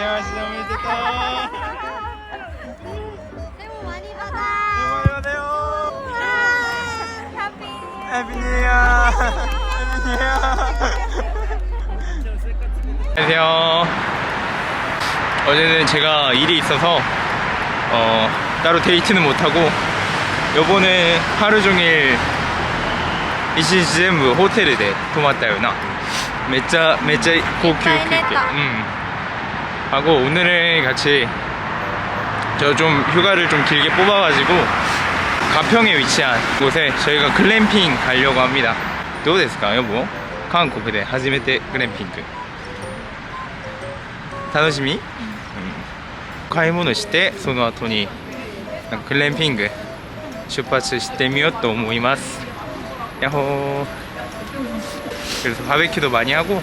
あけましておめでとう 새해 복 많이 받아. 안녕하세요 하피. 해피 뉴 이어 해피 뉴 이어 안녕하세요 어제는 제가 일이 있어서 어, 따로 데이트는 못하고 요번에 하루 종일 이시全部 호텔에 泊まったよなめっちゃめっちゃ高級いっぱい寝た 음. 하고 오늘은 같이 저 좀 휴가를 좀 길게 뽑아가지고 가평에 위치한 곳에 저희가 글램핑 가려고 합니다. どうですか여보? 한국で初めて 글램핑 楽しみ、うん買い物してその後になんかグレンピング出発してみようと思います야호 그래서 바베큐도 많이 하고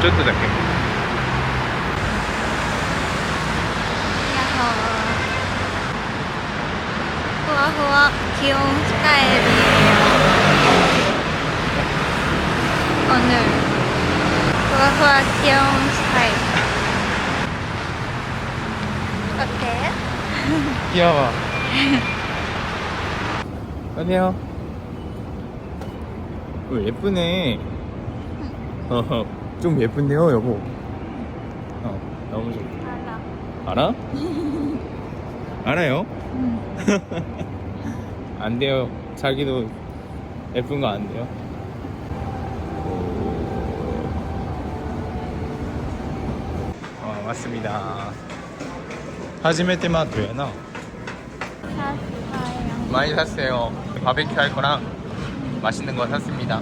ちょっとだけ 야호. 후아후아 귀여운 스타일이에요. 오늘 후아후아 귀여운 스타일. 어때? 귀여워 안녕 어, 예쁘네 어, 좀 예쁜데요, 여보. 어, 너무 좋다. 알아? 알아요? 안 돼요. 자기도 예쁜 거 안 돼요. 어, 맞습니다. 하지메테 마트에나 많이 샀어요. 바베큐 할 거랑 맛있는 거 샀습니다.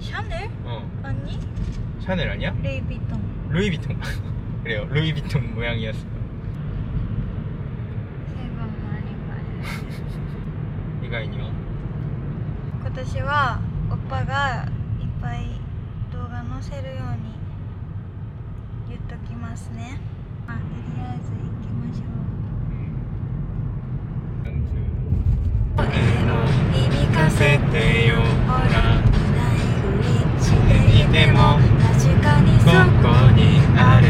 샤넬? 어, 아니? 샤넬 아니야? 레이비통. 루이비통 그래요 루이비통 모양이었어요 새해 복 많이 받아요. 이가인이요 今年はおっぱがいっぱい動画載せるように言っときますねあとりあえず行きましょう響かせてよほらないふり でも確かにそこにある？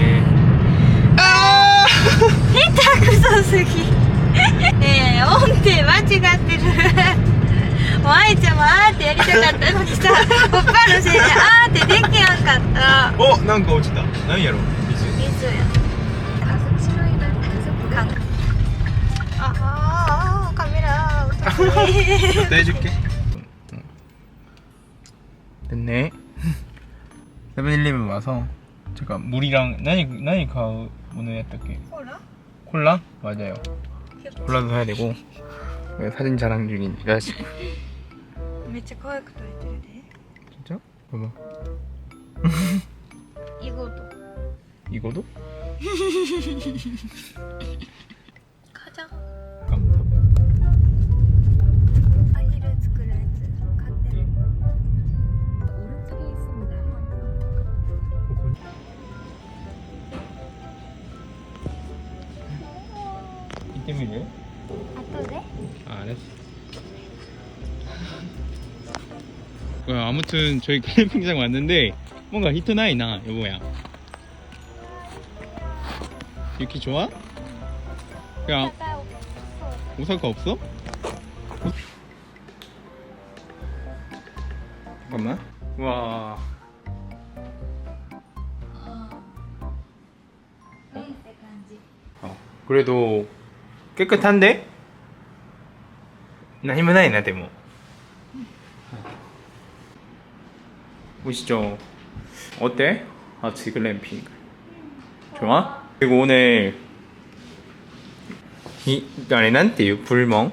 ああ 下手くそすぎ。ね え音程間違ってる。もういちゃんもあーってやりたかったのにさおっぱいのせいであーってできやんかった。おなんか落ちた。何やろ？水水やああカメラ。大丈夫け？でね。 세븐일레븐 와서 제가 물이랑何何買うものやったっけ 콜라? 콜라? 맞아요 콜라도 사야 되고 사진 자랑 중인 여자친구 めっちゃ可愛く撮れてるで 진짜? 봐봐 이거도 이거도? 아무튼 저희 캠핑장 왔는데 뭔가 히트 나이나 여보야. 이렇게 좋아? 그냥 高い 오사카 없어? 잠깐만. 와. 어, 그래도 깨끗한데? 何もないなでも 보시죠. 어때? 아, 지글램핑. 좋아? 그리고 오늘 이 아니 난데요 불멍.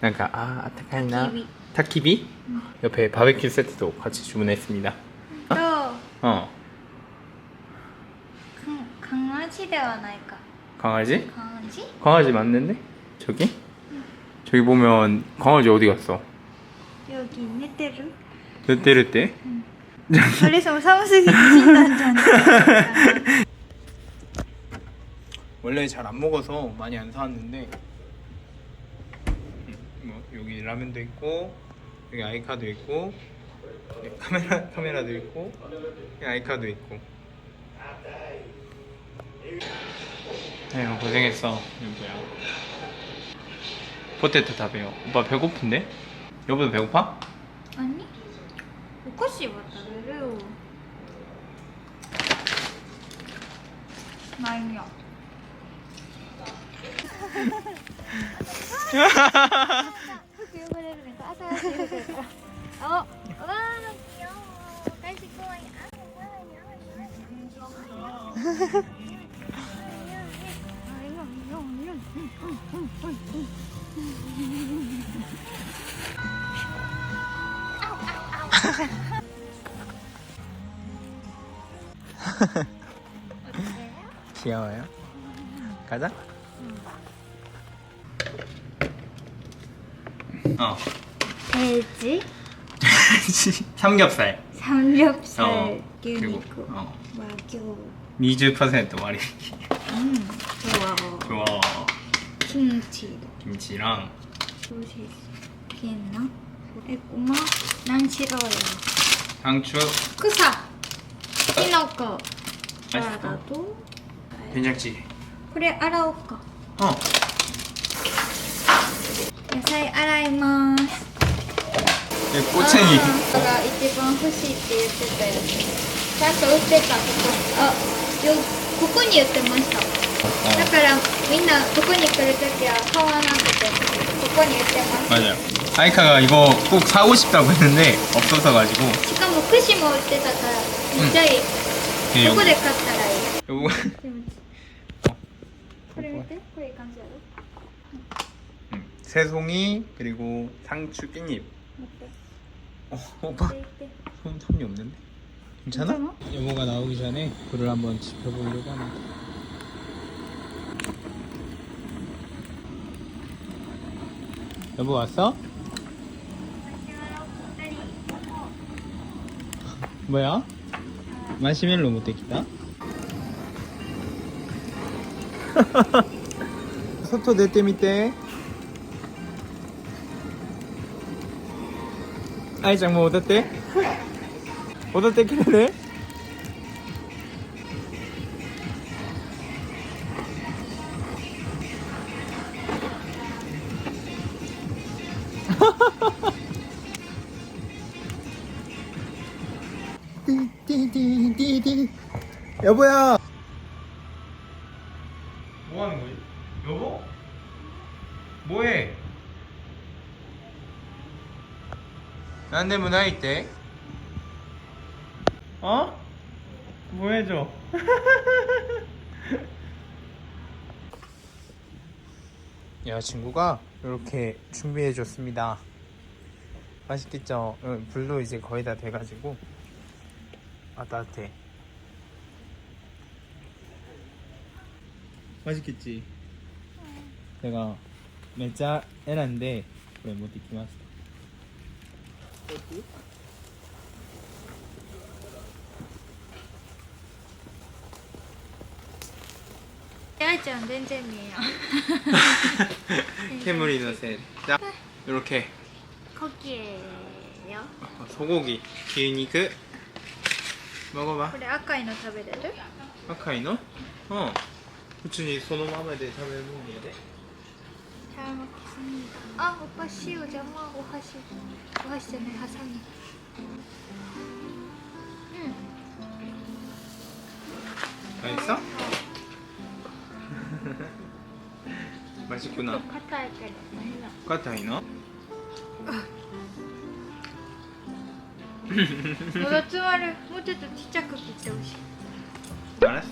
그러니까 아 아타카이나 타키비 옆에 바베큐 세트도 같이 주문했습니다. 어? 또 어. 강, 강아지 대화나이까. 강아지? 강아지? 강아지 맞는데? 저기? 저기 보면 강아지 어디 갔어? 여기 있네, 때루. 너 때릴 때? 그래서 뭐 성숙이 귀신난잖아 원래 잘 안 먹어서 많이 안 사왔는데 음, 뭐 여기 라면도 있고 여기 아이카도 있고 여기 카메라 카메라도 있고 여기 아이카도 있고 아유 고생했어 여보야 포테토 다 배워 오빠 배고픈데? 여보도 배고파? 아니 お菓子は食べるよないんや服汚れるね新しい服やからあうわーよー返し怖いあー 귀여워요? 가자. 어. 돼지, 돼지 삼겹살. 삼겹살, 어, 그리고 어. 와규, 미주 퍼센트 말이 음, 좋아. 좋아. 김치도. 김치랑 소시지, 비엔나, んなえごま何しろよ 상추 草きのこサラダ 맛있어 と 된장찌개 これ洗おうか 어 野菜洗います이 꼬챙이 あーが一番欲しいって言ってたやつちゃんと売ってたここあよ ここに売ってましただからみんなここに来るときは買わなくてここに売ってます 맞아요 아이카가 이거 꼭 사고 싶다고 했는데 없어서 가지고 しかも串も売ってたからめっちゃいい、예, ここで買ったらいい 요거 キムチこれ見てこれいい感じやろ 음, 새송이 그리고 상추 깻잎 持って 어, 오빠 これいって 손, 손이 없는데? 괜찮아? 여보가 나오기 전에 불을 한번 지펴보려고 합니다 여보 왔어? 뭐야? 마시멜로 못 데키다? 소토 내때 밑에 아이짱 뭐 어땠대? 어떻게 그래? 띠띠띠띠띠 여보야 뭐 하는 거지? 여보? 뭐 해? 난데 문화 있대 어? 뭐 해줘? 여자친구가 이렇게 준비해 줬습니다. 맛있겠죠? 응, 불도 이제 거의 다 돼가지고 아 따뜻해. 맛있겠지? 내가 매자 에란데 그래 못 이기마스. あいちゃん全然見えやん 캐물이 넣으세요. 자, 이렇게 コキエよ 소고기, 기니크 먹어봐. これ赤いの食べれる 아카이 너? 어. 普通にそのままで食べるもんやで。 자 잘 먹겠습니다. 아, 오빠 씨우 잠만 오箸. 오箸じゃないハサミ. 응. 맛있 맛있구나. 硬いけど変な 같아 이너? まだ詰まるもうちょっとちっちゃく切ってほしい 알았어.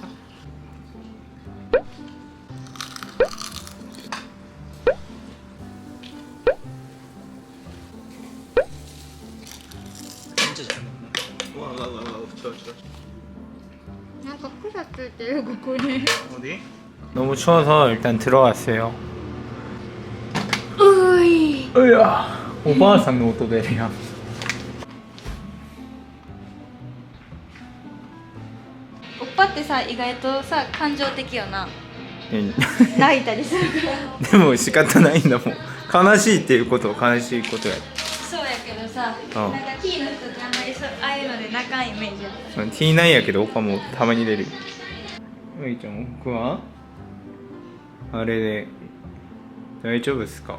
진짜 잘 먹네. 와, 와, 와, 와, 좋아, 좋아. なんか草ついてるここに 어디? 너무 추워서 일단 들어갔어요. いや。おばあさんの音でや。んおっぱってさ意外とさ感情的よな。泣いたりするから。でも仕方ないんだもん。悲しいっていうことは悲しいことや。そうやけどさ、なんか T の人ってあんまりそうああいうので仲いいイメージや T ないやけどおっぱもたまに出る。よいちゃん僕は？あれで。大丈夫っすか？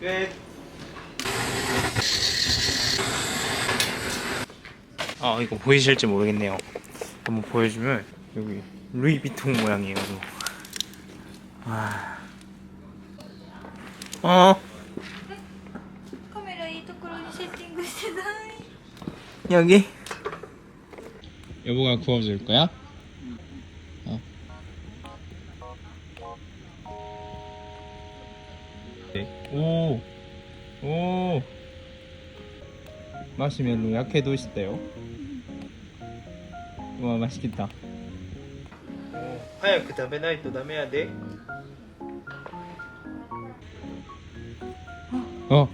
끝. 아 이거 보이실지 모르겠네요. 한번 보여주면 여기 루이비통 모양이에요. 이거. 아. 어 カメラいいところにセッティングしてない 여기. 여보가 구워줄 거야? 오. 오. 마시멜로 약해도 있어요. 와 맛있겠다. 早く食べないとダメやで。어.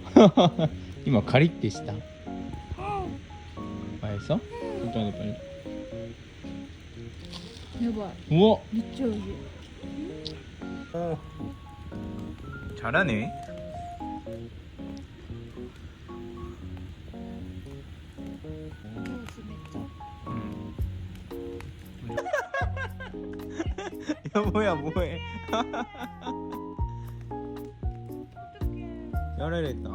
今カリッてした。 맛있어? 일단 빨리. やばい 우와. めっちゃ美味しい 오. 잘하네. 여보야 뭐해? 열애랬다.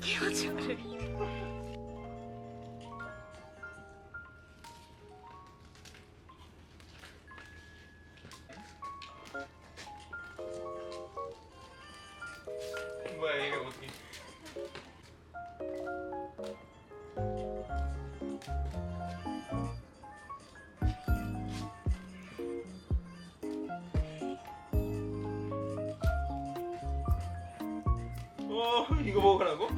뭐야 어 이거 먹으라고?